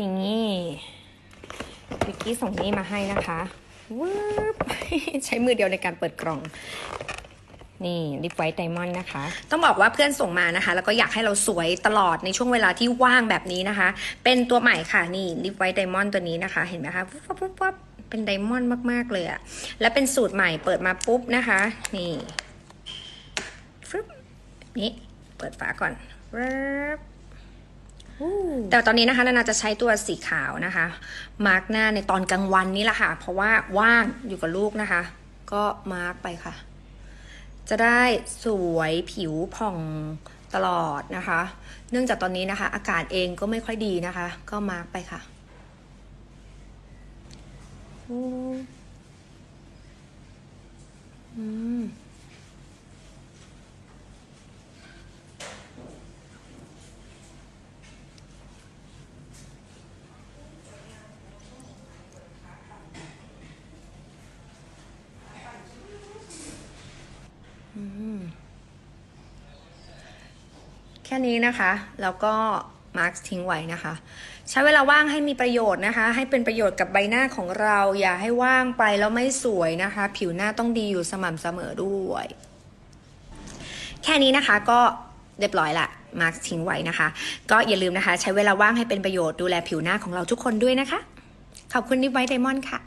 นี่วิกกี้ส่งนี่มาให้นะคะวืบใช้มือเดียวในการเปิดกล่อง นี่ลิปไวท์ไดมอนด์นะคะ ต้องบอกว่าเพื่อนส่งมานะคะ แล้วก็อยากให้เราสวยตลอดในช่วงเวลาที่ว่างแบบนี้นะคะ เป็นตัวใหม่ค่ะนี่ลิปไวท์ไดมอนด์ตัวนี้นะคะ เห็นไหมคะปุ๊บปุ๊บปุ๊บเป็นไดมอนด์มากๆเลยอะและเป็นสูตรใหม่เปิดมาปุ๊บนะคะ นี่ฟึบนี่เปิดฝาก่อนแวบ แต่ตอนนี้นะคะนานาจะใช้ตัวสีขาวนะคะ มาร์กหน้าในตอนกลางวันนี้แหละค่ะ เพราะว่าว่างอยู่กับลูกนะคะ ก็มาร์กไปค่ะ จะได้สวยผิวผ่องตลอดนะคะ เนื่องจากตอนนี้นะคะ อากาศเองก็ไม่ค่อยดีนะคะ ก็มาร์กไปค่ะอืมอืม แค่นี้นะคะ แล้วก็มาร์กทิ้งไว้นะคะ ใช้เวลาว่างให้มีประโยชน์นะคะ ให้เป็นประโยชน์กับใบหน้าของเรา อย่าให้ว่างไปแล้วไม่สวยนะคะ ผิวหน้าต้องดีอยู่สม่ำเสมอด้วย แค่นี้นะคะก็เรียบร้อยละมาร์กทิ้งไว้นะคะ ก็อย่าลืมนะคะ ใช้เวลาว่างให้เป็นประโยชน์ดูแลผิวหน้าของเราทุกคนด้วยนะคะ ขอบคุณนิฟไวท์ไดมอนด์ค่ะ